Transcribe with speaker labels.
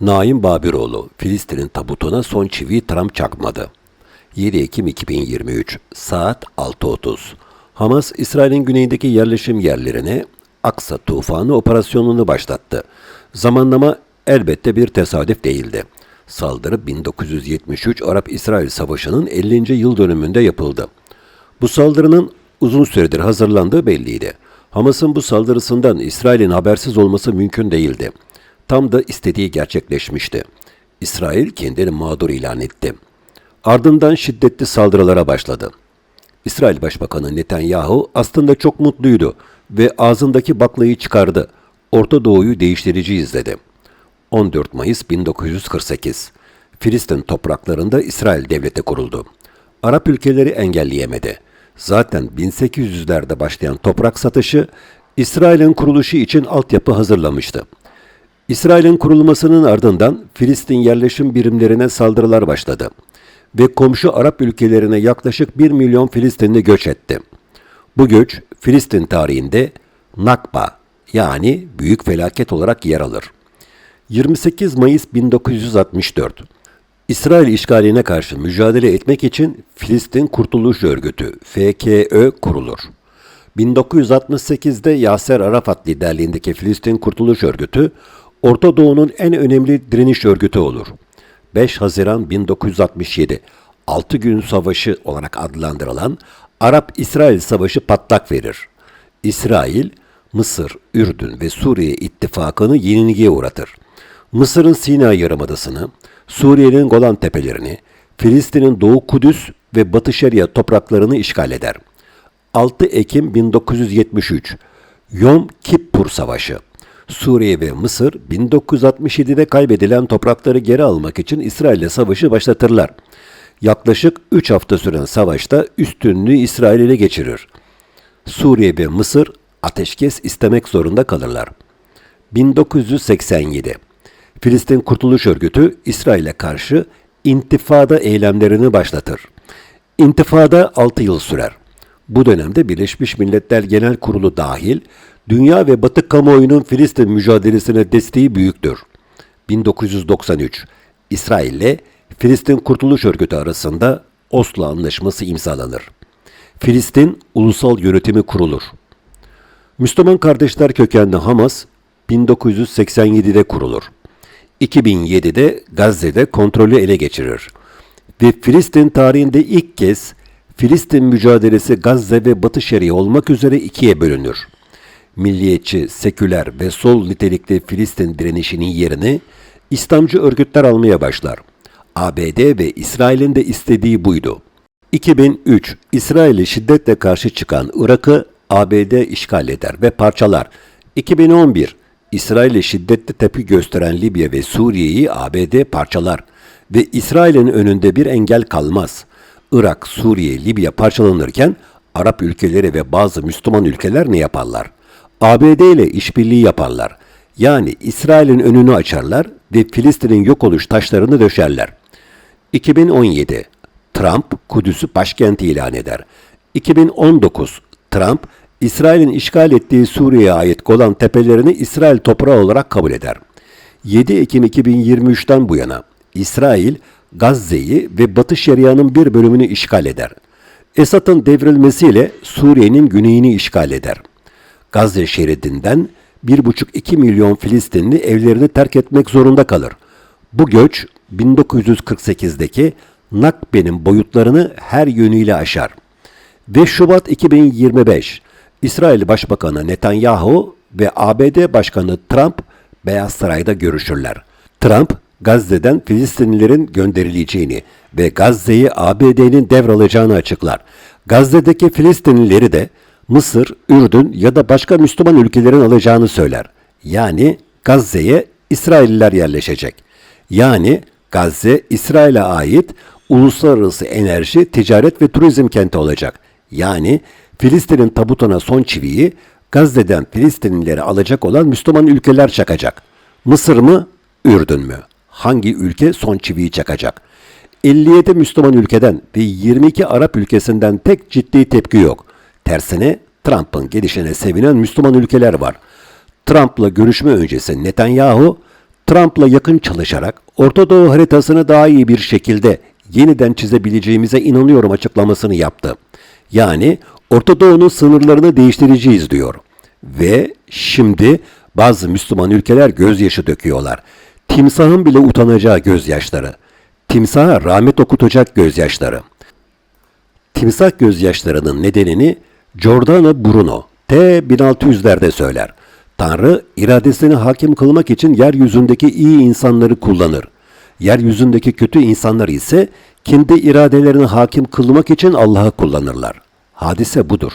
Speaker 1: Naim Babiroğlu, Filistin'in tabutuna son çiviyi Trump çakmadı. 7 Ekim 2023, saat 6.30. Hamas, İsrail'in güneyindeki yerleşim yerlerine Aksa Tufanı operasyonunu başlattı. Zamanlama elbette bir tesadüf değildi. Saldırı 1973 Arap-İsrail Savaşı'nın 50. yıl dönümünde yapıldı. Bu saldırının uzun süredir hazırlandığı belliydi. Hamas'ın bu saldırısından İsrail'in habersiz olması mümkün değildi. Tam da istediği gerçekleşmişti. İsrail kendini mağdur ilan etti. Ardından şiddetli saldırılara başladı. İsrail Başbakanı Netanyahu aslında çok mutluydu ve ağzındaki baklayı çıkardı. Orta Doğu'yu değiştireceğiz dedi. 14 Mayıs 1948 Filistin topraklarında İsrail devleti kuruldu. Arap ülkeleri engelleyemedi. Zaten 1800'lerde başlayan toprak satışı İsrail'in kuruluşu için altyapı hazırlamıştı. İsrail'in kurulmasının ardından Filistin yerleşim birimlerine saldırılar başladı ve komşu Arap ülkelerine yaklaşık 1 milyon Filistinli göç etti. Bu göç Filistin tarihinde Nakba yani büyük felaket olarak yer alır. 28 Mayıs 1964 İsrail işgaline karşı mücadele etmek için Filistin Kurtuluş Örgütü FKÖ kurulur. 1968'de Yaser Arafat liderliğindeki Filistin Kurtuluş Örgütü, Orta Doğu'nun en önemli direniş örgütü olur. 5 Haziran 1967, 6 gün savaşı olarak adlandırılan Arap-İsrail Savaşı patlak verir. İsrail, Mısır, Ürdün ve Suriye ittifakını yenilgiye uğratır. Mısır'ın Sina Yarımadası'nı, Suriye'nin Golan Tepelerini, Filistin'in Doğu Kudüs ve Batı Şeria topraklarını işgal eder. 6 Ekim 1973 Yom Kippur Savaşı Suriye ve Mısır 1967'de kaybedilen toprakları geri almak için İsrail'le savaşı başlatırlar. Yaklaşık 3 hafta süren savaşta üstünlüğü İsrail ile geçirir. Suriye ve Mısır ateşkes istemek zorunda kalırlar. 1987 Filistin Kurtuluş Örgütü İsrail'e karşı intifada eylemlerini başlatır. İntifada 6 yıl sürer. Bu dönemde Birleşmiş Milletler Genel Kurulu dahil dünya ve Batı kamuoyunun Filistin mücadelesine desteği büyüktür. 1993 İsrail ile Filistin Kurtuluş Örgütü arasında Oslo Anlaşması imzalanır. Filistin Ulusal Yönetimi kurulur. Müslüman Kardeşler kökenli Hamas 1987'de kurulur. 2007'de Gazze'de kontrolü ele geçirir. Ve Filistin tarihinde ilk kez Filistin mücadelesi Gazze ve Batı Şeria olmak üzere ikiye bölünür. Milliyetçi, seküler ve sol nitelikli Filistin direnişinin yerini İslamcı örgütler almaya başlar. ABD ve İsrail'in de istediği buydu. 2003 İsrail'e şiddetle karşı çıkan Irak'ı ABD işgal eder ve parçalar. 2011 İsrail'e şiddetli tepki gösteren Libya ve Suriye'yi ABD parçalar ve İsrail'in önünde bir engel kalmaz. Irak, Suriye, Libya parçalanırken Arap ülkeleri ve bazı Müslüman ülkeler ne yaparlar? ABD ile işbirliği yaparlar. Yani İsrail'in önünü açarlar ve Filistin'in yok oluş taşlarını döşerler. 2017 Trump Kudüs'ü başkent ilan eder. 2019 Trump İsrail'in işgal ettiği Suriye'ye ait Golan tepelerini İsrail toprağı olarak kabul eder. 7 Ekim 2023'ten bu yana İsrail Gazze'yi ve Batı Şeria'nın bir bölümünü işgal eder. Esad'ın devrilmesiyle Suriye'nin güneyini işgal eder. Gazze şeridinden 1,5-2 milyon Filistinli evlerini terk etmek zorunda kalır. Bu göç 1948'deki Nakbe'nin boyutlarını her yönüyle aşar. Ve Şubat 2025 İsrail Başbakanı Netanyahu ve ABD Başkanı Trump Beyaz Saray'da görüşürler. Trump, Gazze'den Filistinlilerin gönderileceğini ve Gazze'yi ABD'nin devralacağını açıklar. Gazze'deki Filistinlileri de Mısır, Ürdün ya da başka Müslüman ülkelerin alacağını söyler. Yani Gazze'ye İsrailliler yerleşecek. Yani Gazze, İsrail'e ait uluslararası enerji, ticaret ve turizm kenti olacak. Yani Filistin'in tabutuna son çiviyi Gazze'den Filistinlileri alacak olan Müslüman ülkeler çakacak. Mısır mı, Ürdün mü? Hangi ülke son çiviyi çakacak? 57 Müslüman ülkeden ve 22 Arap ülkesinden tek ciddi tepki yok. Tersine Trump'ın gelişine sevinen Müslüman ülkeler var. Trump'la görüşme öncesi Netanyahu, Trump'la yakın çalışarak Orta Doğu haritasını daha iyi bir şekilde yeniden çizebileceğimize inanıyorum açıklamasını yaptı. Yani Orta Doğu'nun sınırlarını değiştireceğiz diyor. Ve şimdi bazı Müslüman ülkeler gözyaşı döküyorlar. Timsahın bile utanacağı gözyaşları. Timsaha rahmet okutacak gözyaşları. Timsah gözyaşlarının nedenini Giordano Bruno T 1600'lerde söyler. Tanrı iradesini hakim kılmak için yeryüzündeki iyi insanları kullanır. Yeryüzündeki kötü insanlar ise kendi iradelerine hakim kılmak için Allah'ı kullanırlar. Hadise budur.